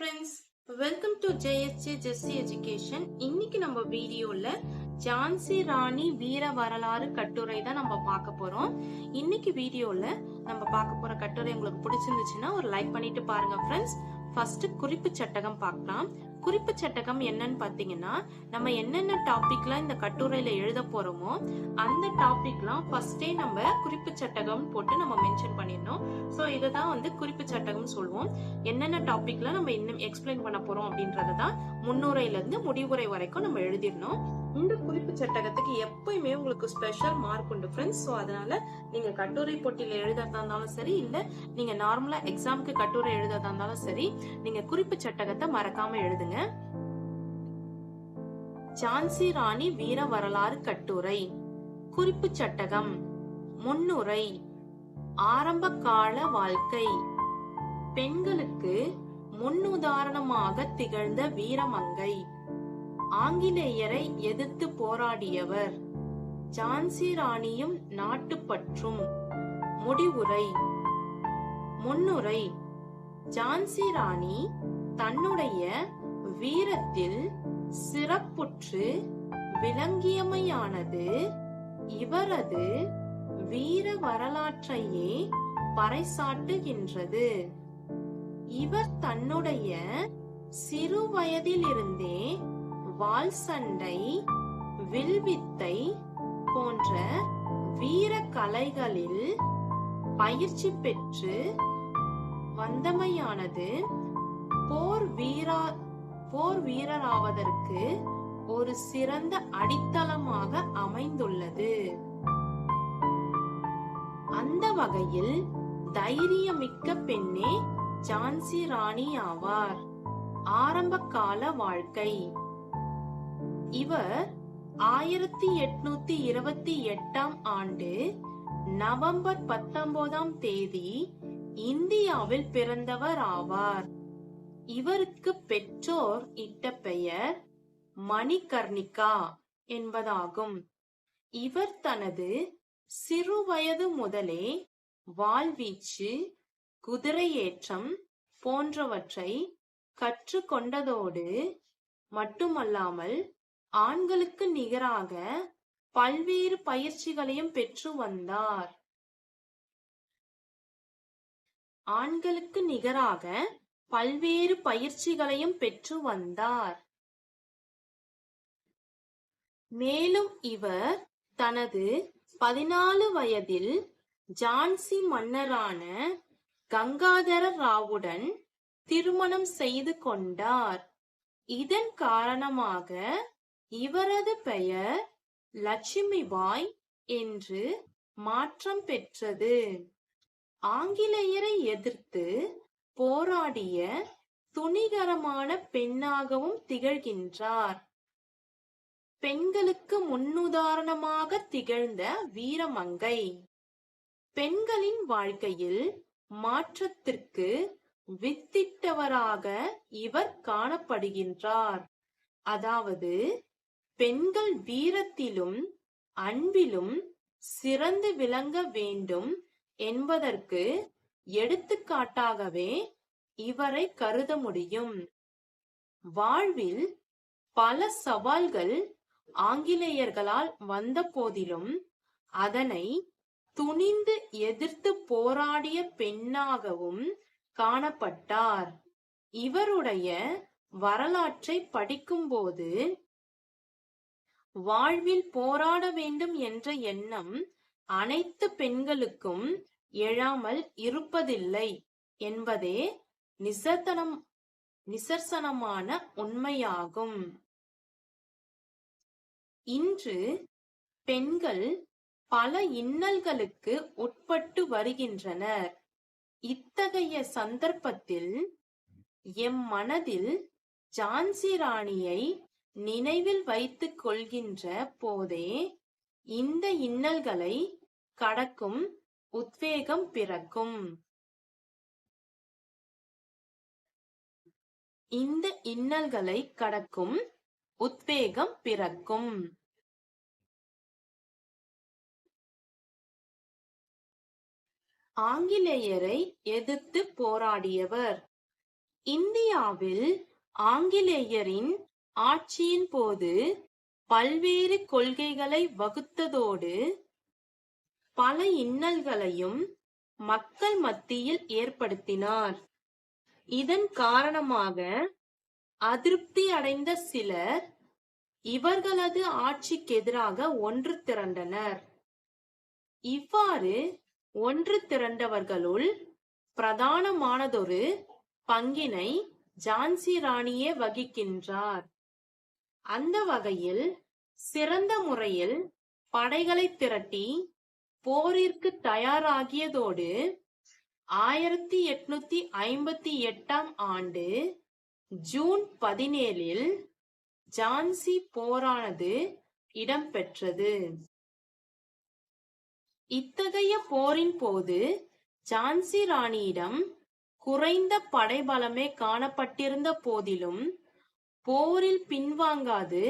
Friends welcome to JSJ Jessie education இன்னைக்கு நம்ம வீடியோல ஜான்சி ராணி வீர வரலாறு கட்டுரை தான் நம்ம பார்க்க போறோம். இன்னைக்கு வீடியோல நம்ம பார்க்க போற கட்டுரை உங்களுக்கு பிடிச்சிருந்துச்சுன்னா ஒரு லைக் பண்ணிட்டு பாருங்க ஃப்ரெண்ட்ஸ் ஃபர்ஸ்ட் குறிப்பு சட்டகம் பார்க்கலாம். குறிப்பு சட்டகம் என்னன்னு பாத்தீங்கன்னா நம்ம என்னென்ன டாபிக்லாம் இந்த கட்டுரையில எழுத போறோமோ அந்த டாபிக்லாம் ஃபர்ஸ்டே நம்ம குறிப்பு சட்டகம் போட்டு நம்ம மென்ஷன் பண்ணிடணும். ஸோ இதை தான் வந்து குறிப்பு சட்டகம் சொல்லுவோம் என்னென்ன டாபிக்ல நம்ம இன்னும் எக்ஸ்பிளைன் பண்ண போறோம் அப்படின்றத தான் முன்னுரையில இருந்து முடிவுரை வரைக்கும் நம்ம எழுதிடணும். இந்த குறிப்பு சட்டகத்துக்கு எப்பயுமே உங்களுக்கு ஸ்பெஷல் மார்க் உண்டு ஃப்ரெண்ட்ஸ் ஸோ அதனால நீங்க கட்டுரை போட்டியில எழுதுறதா இருந்தாலும் சரி இல்ல நீங்க நார்மலா எக்ஸாமுக்கு கட்டுரை எழுதுறதா இருந்தாலும் சரி நீங்க குறிப்பு சட்டகத்தை மறக்காம எழுதுங்க. ஜான்சி ராணி வீர வரலாறு கட்டுரை. குறிப்பு சட்டகம். முன்னுரை. ஆரம்ப கால வாழ்க்கை. பெண்களுக்கு முன்னுதாரணமாக திகழ்ந்த வீரமங்கை. ஆங்கிலேயரை எதிர்த்து போராடியவர். ஜான்சி ராணியும் நாட்டுப்பற்றும். முடிவுரை. முன்னுரை. ஜான்சி ராணி தன்னுடைய வீரத்தில் சிறப்புற்று விளங்கியமையானது இவரது வீர வரலாற்றையே பறைசாட்டுகின்றது. இவர் தன்னுடைய சிறு வயதிலிருந்தே வால் சண்டை வில்வித்தை போன்ற வீர கலைகளில் பயிற்சி பெற்று வந்தமையானது போர் வீரா போர் வீரராவதற்கு ஒரு சிறந்த அடித்தளமாக அமைந்துள்ளது. அந்த வகையில் தைரியமிக்க பெண்ணே ஜான்சி ராணி ஆவார். ஆரம்ப கால வாழ்க்கை. இவர் ஆயிரத்தி எட்நூத்தி இருபத்தி எட்டாம் ஆண்டு நவம்பர் பத்தொன்பதாம் தேதி இந்தியாவில் பிறந்தவர் ஆவார். இவருக்கு பெற்றோர் இட்ட பெயர் மணிகர்ணிகா என்பதாகும். இவர் தனது சிறு வயது முதலே வாழ்வீச்சு குதிரையேற்றம் போன்றவற்றை கற்றுக்கொண்டதோடு மட்டுமல்லாமல் ஆண்களுக்கு நிகராக பல்வேறு பயிற்சிகளையும் பெற்று வந்தார். ஆண்களுக்கு நிகராக பல்வேறு பயிற்சிகளையும் பெற்று வந்தார். மேலும் இவர் தனது பதினாலு வயதில் ஜான்சி மன்னரான கங்காதர ராவுடன் திருமணம் செய்து கொண்டார். இதன் காரணமாக இவரது பெயர் லட்சுமிபாய் என்று மாற்றம் பெற்றது. ஆங்கிலேயரை எதிர்த்து போராடிய துணிகரமான பெண்ணாகவும் திகழ்கின்றார். பெண்களுக்கு முன்னுதாரணமாக திகழ்ந்த வீரமங்கை. பெண்களின் வாழ்க்கையில் மாற்றத்திற்கு வித்திட்டவராக இவர் காணப்படுகின்றார். அதாவது பெண்கள் வீரத்திலும் அன்பிலும் சிறந்து விளங்க வேண்டும் என்பதற்கு எடுத்துக்காட்டாகவே இவரை கருத முடியும். வாழ்வில் பல சவால்கள் ஆங்கிலேயர்களால் வந்த போதிலும் அதனை துணிந்து எதிர்த்து போராடிய பெண்ணாகவும் காணப்பட்டார். இவருடைய வரலாற்றை படிக்கும்போது வாழ்வில் போராட வேண்டும் என்ற எண்ணம் அனைத்து பெண்களுக்கும் எழாமல் இருப்பதில்லை என்பதே நிசர்த்தனம் நிசர்சனமான உண்மையாகும். இன்று பெண்கள் பல இன்னல்களுக்கு உட்பட்டு வருகின்றனர். இத்தகைய சந்தர்ப்பத்தில் எம் மனதில் ஜான்சி ராணியை நினைவில் வைத்துக் கொள்கின்ற போதே இந்த இன்னல்களை கடக்கும் உத்வேகம் பிறக்கும். இந்த இன்னல்களை கடக்கும் உத்வேகம் பிறக்கும். ஆங்கிலேயரை எதிர்த்து போராடியவர். இந்தியாவில் ஆங்கிலேயரின் ஆட்சியின் போது பல்வேறு கொள்கைகளை வகுத்ததோடு பல இன்னல்களையும் மக்கள் மத்தியில் ஏற்படுத்தினார். இதன் காரணமாக அதிருப்தி அடைந்த சிலர் இவர்களது ஆட்சிக்கு எதிராக ஒன்று திரண்டனர். இவ்வாறு ஒன்று திரண்டவர்களுள் பிரதானமானதொரு பங்கினை ஜான்சி ராணியே வகிக்கின்றார். அந்த வகையில் சிறந்த முறையில் படைகளை திரட்டி போரிற்கு தயாராகியதோடு ஆயிரத்தி எட்நூத்தி ஐம்பத்தி எட்டாம் ஆண்டு ஜூன் பதினேழில் ஜான்சி போரானது இடம்பெற்றது. இத்தகைய போரின் போது ஜான்சி ராணியிடம் குறைந்த படைபலமே காணப்பட்டிருந்த போதிலும் போரில் பின்வாங்காது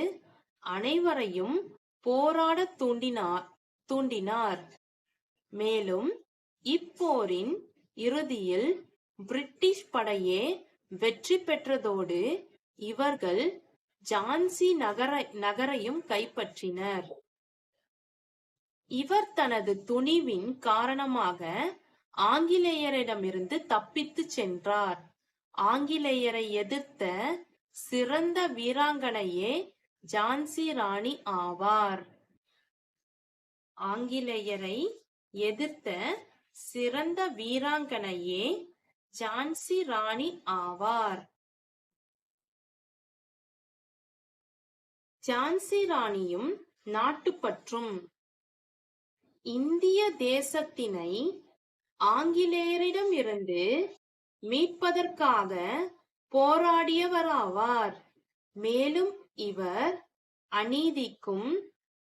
அனைவரையும் போராட தூண்டினார் தூண்டினார். மேலும் இப்போரின் இறுதியில் பிரிட்டிஷ் படையே வெற்றி பெற்றதோடு இவர்கள் ஜான்சி நகர நகரையும் கைப்பற்றினர். இவர் தனது துணிவின் காரணமாக ஆங்கிலேயரிடமிருந்து தப்பித்து சென்றார். ஆங்கிலேயரை எதிர்த்த சிறந்த வீராங்கனையே ஜான்சி ராணி ஆவார். ஆங்கிலேயரை எதிர்த்த சிறந்த வீராங்கனையே ஜான்சி ராணி ஆவார். ஜான்சி ராணியும் நாட்டுப்பற்றும். இந்திய தேசத்தினை ஆங்கிலேயரிடம் இருந்து மீட்பதற்காக போராடியவராவார். மேலும் இவர் அநீதிக்கும்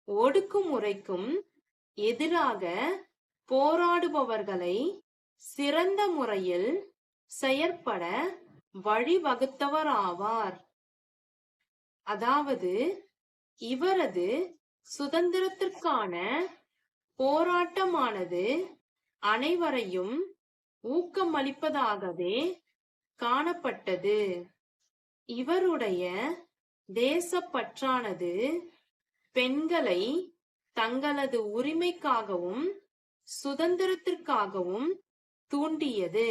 ஒடுக்குமுறைக்கும் எதிராக போராடுபவர்களை சிறந்த முறையில் செயற்பட வழிவகுத்தவராவார். அதாவது இவரது சுதந்திரத்திற்கான போராட்டமானது அனைவரையும் ஊக்கமளிப்பதாகவே காணப்பட்டது. இவருடைய தேசப்பற்றானது பெண்களை தங்களது உரிமைக்காகவும் சுதந்திரத்திற்காகவும் தூண்டியது.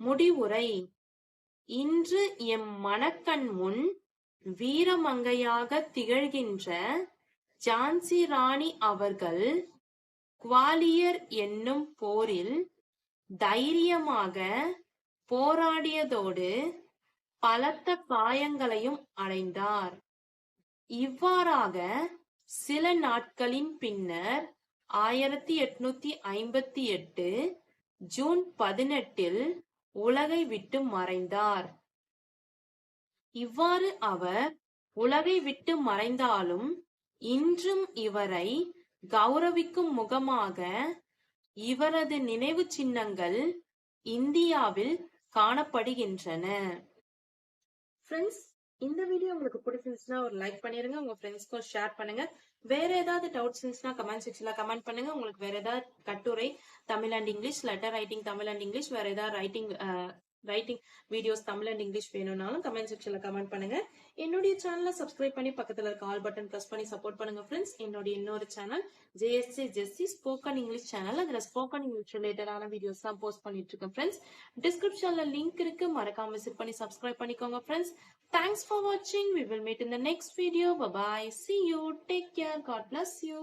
முடிவுரை. இன்று எம் மனக்கண் முன் வீரமங்கையாக திகழ்கின்ற ஜான்சி ராணி அவர்கள் குவாலியர் என்னும் போரில் தைரியமாக போராடியதோடு பலத்த காயங்களையும் அடைந்தார். இவ்வாறாக சில நாட்களின் பின்னர் ஆயிரத்தி எட்நூத்தி ஐம்பத்தி எட்டு ஜூன் பதினெட்டில் உலகை விட்டு மறைந்தார். இவ்வாறு அவர் உலகை விட்டு மறைந்தாலும் இன்றும் இவரை கௌரவிக்கும் முகமாக இவரது நினைவு சின்னங்கள் இந்தியாவில் காணப்படுகின்றன. ஃப்ரெண்ட்ஸ் இந்த வீடியோ உங்களுக்கு பிடிச்சிருந்துச்சுன்னா ஒரு லைக் பண்ணிருங்க உங்க ஃப்ரெண்ட்ஸ்க்கும் ஷேர் பண்ணுங்க. வேற ஏதாவது டவுட்ஸ் இருந்துச்சுன்னா கமெண்ட் செக்ஷன்ல கமெண்ட் பண்ணுங்க. உங்களுக்கு வேற ஏதாவது கட்டுரை Tamil and English letter writing Tamil and English வேற ஏதாவது writing writing videos Tamil and English வேணும்னாலும் கமெண்ட் செக்ஷன்ல கமெண்ட் பண்ணுங்க. என்னுடைய சேனலை சப்ஸ்கிரைப் பண்ணி பக்கத்துல இருக்க ஆல் பட்டன் பிரஸ் பண்ணி சப்போர்ட் பண்ணுங்க ஃப்ரெண்ட்ஸ் என்னுடைய இன்னொரு channel JSC Jessie spoken English channel அதுல ஸ்போக்கன் இங்கிலீஷ் ரிலேட்டடான வீடியோஸ் தான் போஸ்ட் பண்ணிட்டு இருக்கேன் ஃப்ரெண்ட்ஸ் டிஸ்கிரிப்ஷன்ல லிங்க் இருக்கு. மறக்காம விசிட் பண்ணி சப்ஸ்கிரைப் பண்ணிக்கோங்க ஃப்ரெண்ட்ஸ் தேங்க்ஸ் ஃபார் வாட்சிங் we will meet in the next video bye bye see you take care God bless you